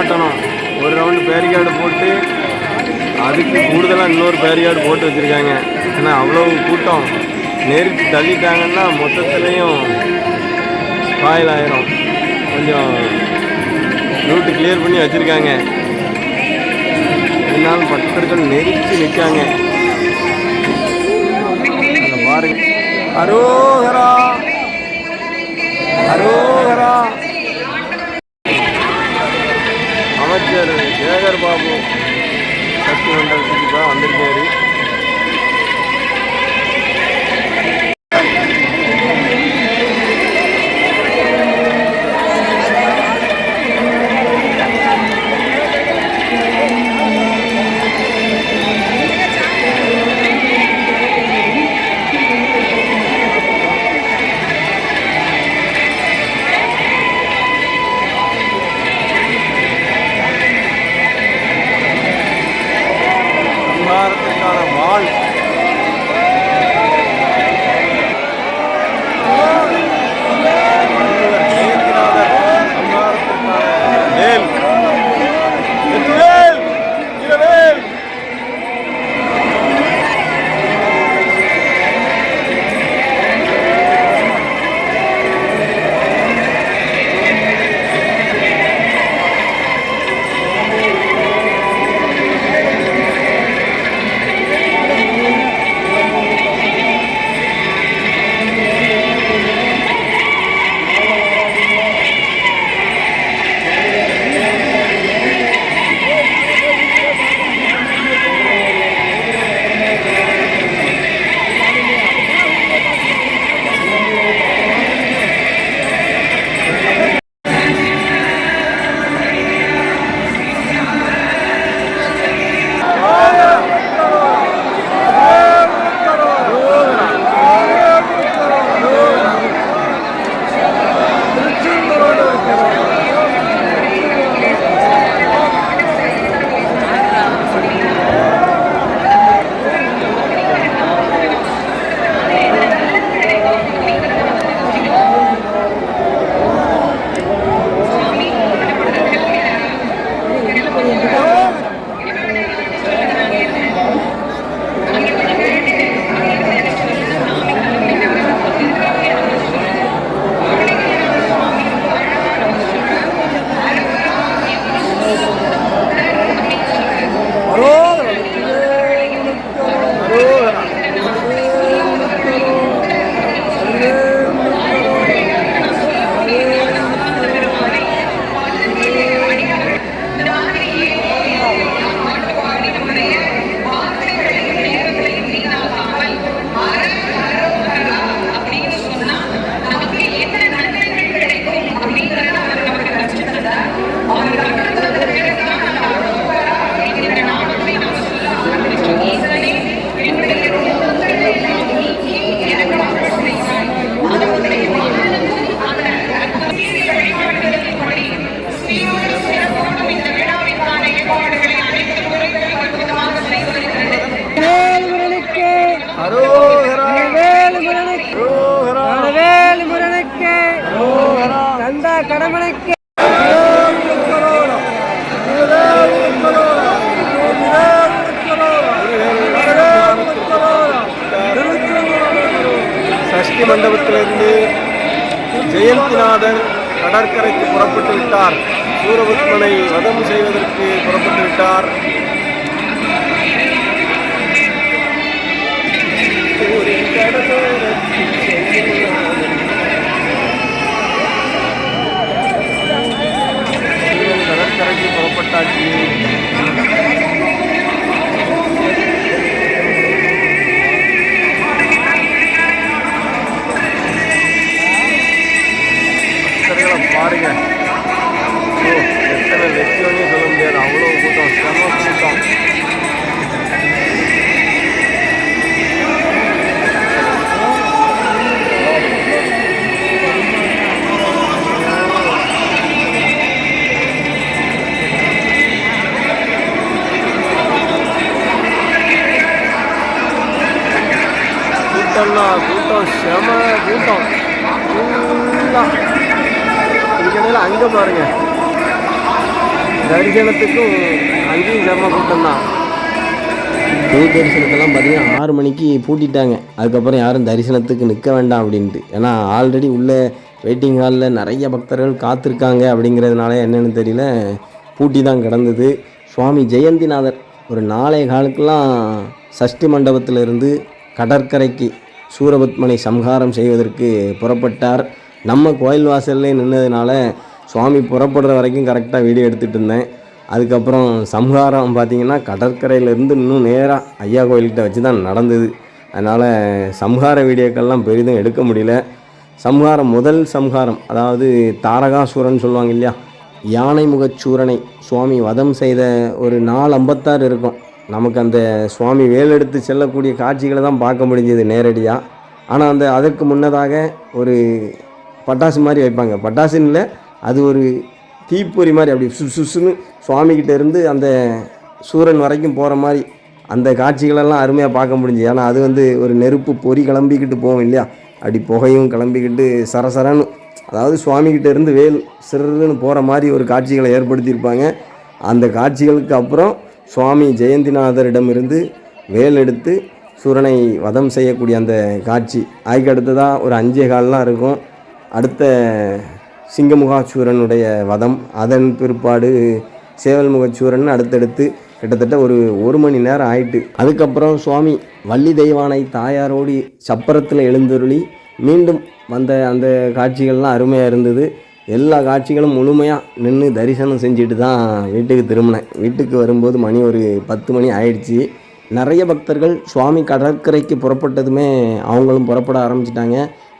காவல்துறையை ஒரு round barricade போட்டு அதுக்கு கூடுதலாக இன்னொரு பேரிகார்டு போட்டு வச்சுருக்காங்க. ஏன்னா அவ்வளோ கூட்டம். நெருக்கி தள்ளிட்டாங்கன்னா மொத்தத்துலேயும் ஸ்பாயில் ஆயிரும். கொஞ்சம் ரூட்டு கிளியர் பண்ணி வச்சுருக்காங்க. இருந்தாலும் பக்தர்கள் நெருக்கி நிற்காங்க பாருங்க. அரோகரா. அரோகரா. அமைச்சர் சேகர் பாபு சக்தி மண்டலத்துக்கு தான் வந்திருக்காரு. தந்தா சஷ்டி மண்டபத்திலிருந்து ஜெயந்திநாதர் கடற்கரைக்கு புறப்பட்டு விட்டார் சூரபத்மனை வதம் செய்வதற்கு புறப்பட்டு விட்டார் see. கூட்டம்னா கூட்டம் செம கூட்டம் ஃபுல்லாக இதுக்கிடையில் அங்கே பாருங்க தரிசனத்துக்கும் அங்கேயும் செம கூட்டம் தான் பொது தரிசனத்தெல்லாம் பார்த்தீங்கன்னா ஆறு மணிக்கு பூட்டிட்டாங்க அதுக்கப்புறம் யாரும் தரிசனத்துக்கு நிற்க வேண்டாம் அப்படின்ட்டு. ஏன்னா ஆல்ரெடி உள்ள வெயிட்டிங் ஹாலில் நிறைய பக்தர்கள் காத்திருக்காங்க அப்படிங்கிறதுனால என்னன்னு தெரியல. பூட்டி தான் கிடந்தது. சுவாமி ஜெயந்திநாதர் ஒரு நாளைய காலுக்கெல்லாம் சஷ்டி மண்டபத்திலிருந்து கடற்கரைக்கு சூரபத்மனை சம்ஹாரம் செய்வதற்கு புறப்பட்டார். நம்ம கோயில் வாசல்லே நின்னதுனால சுவாமி புறப்படுற வரைக்கும் கரெக்டாக வீடியோ எடுத்துகிட்டு இருந்தேன். அதுக்கப்புறம் சம்ஹாரம் பார்த்திங்கன்னா கடற்கரையிலேருந்து இன்னும் நேராக ஐயா கோயில்கிட்ட வச்சு தான் நடந்தது. அதனால் சம்ஹார வீடியோக்கள்லாம் பெரிதும் எடுக்க முடியல. சம்ஹாரம் முதல் சம்ஹாரம் அதாவது தாரகாசூரன் சொல்லுவாங்க இல்லையா? யானை முகச்சூரனை சுவாமி வதம் செய்த ஒரு நாலு ஐம்பத்தாறு இருக்கும். நமக்கு அந்த சுவாமி வேலெடுத்து செல்லக்கூடிய காட்சிகளை தான் பார்க்க முடிஞ்சது நேரடியாக ஆனால் அந்த அதற்கு முன்னதாக ஒரு பட்டாசு மாதிரி வைப்பாங்க. பட்டாசுன்னு இல்லை அது ஒரு தீப்பொறி மாதிரி அப்படி சு சுசுன்னு சுவாமிக்கிட்ட இருந்து அந்த சூரன் வரைக்கும் போகிற மாதிரி அந்த காட்சிகளெல்லாம் அருமையாக பார்க்க முடிஞ்சு ஏன்னா அது வந்து ஒரு நெருப்பு பொறி கிளம்பிக்கிட்டு போகும் இல்லையா? அப்படி புகையும் கிளம்பிக்கிட்டு சரசரன்னு அதாவது சுவாமிக்கிட்ட இருந்து வேல் சிறுன்னு போகிற மாதிரி ஒரு காட்சிகளை ஏற்படுத்தியிருப்பாங்க. அந்த காட்சிகளுக்கு அப்புறம் சுவாமி ஜெயந்திநாதரிடமிருந்து வேல் எடுத்து சூரனை வதம் செய்யக்கூடிய அந்த காட்சி. அதுக்கு அடுத்ததாக ஒரு அஞ்சே கால்லாம் இருக்கும். அடுத்த சிங்கமுகாச்சூரனுடைய வதம் அதன் பிற்பாடு சேவல் முகச்சூரன் அடுத்தடுத்து கிட்டத்தட்ட ஒரு ஒரு மணி நேரம் ஆயிட்டு அதுக்கப்புறம் சுவாமி வள்ளி தெய்வானை தாயாரோடு சப்பரத்தில் எழுந்தருளி மீண்டும் வந்த அந்த காட்சிகள்லாம் அருமையாக இருந்தது. எல்லா காட்சிகளும் முழுமையாக நின்று தரிசனம் செஞ்சுட்டு தான் வீட்டுக்கு திரும்பினேன். வீட்டுக்கு வரும்போது மணி ஒரு பத்து மணி ஆயிடுச்சு. நிறைய பக்தர்கள் சுவாமி கடற்கரைக்கு புறப்பட்டதுமே அவங்களும் புறப்பட ஆரம்பிச்சிட்டாங்க.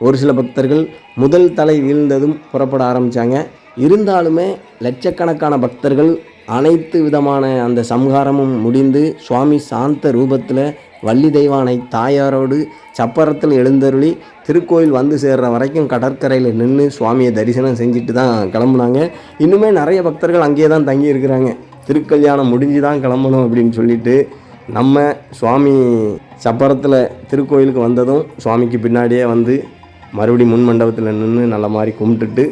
ஒரு சில பக்தர்கள் முதல் தலை வீழ்ந்ததும் புறப்பட ஆரம்பித்தாங்க இருந்தாலுமே லட்சக்கணக்கான பக்தர்கள் அனைத்து விதமான அந்த சம்ஹாரமும் முடிந்து சுவாமி சாந்த ரூபத்தில் வள்ளி தெய்வானை தாயாரோடு சப்பரத்தில் எழுந்தருளி திருக்கோயில் வந்து சேர்ற வரைக்கும் கடற்கரையில் நின்று சுவாமியை தரிசனம் செஞ்சுட்டு தான் கிளம்புனாங்க. இன்னுமே நிறைய பக்தர்கள் அங்கேயே தான் தங்கி இருக்கிறாங்க. திருக்கல்யாணம் முடிஞ்சு தான் கிளம்பணும் அப்படின்னு சொல்லிட்டு நம்ம சுவாமி சப்பரத்தில் திருக்கோயிலுக்கு வந்ததும் சுவாமிக்கு பின்னாடியே வந்து மறுபடியும் முன் மண்டபத்தில் நின்று நல்ல மாதிரி கும்பிட்டுட்டு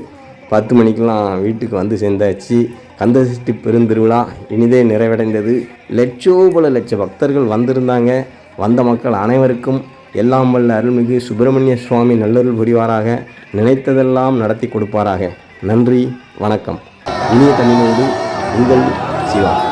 பத்து மணிக்கெல்லாம் வீட்டுக்கு வந்து சேர்ந்தாச்சு. கந்தசஷ்டி பெருந்திருவிழா இனிதே நிறைவடைந்தது. லட்சோபல லட்ச பக்தர்கள் வந்திருந்தாங்க. வந்த மக்கள் அனைவருக்கும் எல்லாம் வல்ல அருள்மிகு சுப்பிரமணிய சுவாமி நல்லருள் புரிவாராக. நினைத்ததெல்லாம் நடத்தி கொடுப்பாராக. நன்றி வணக்கம். இனிய தமிழோடு உங்கள் சிவா.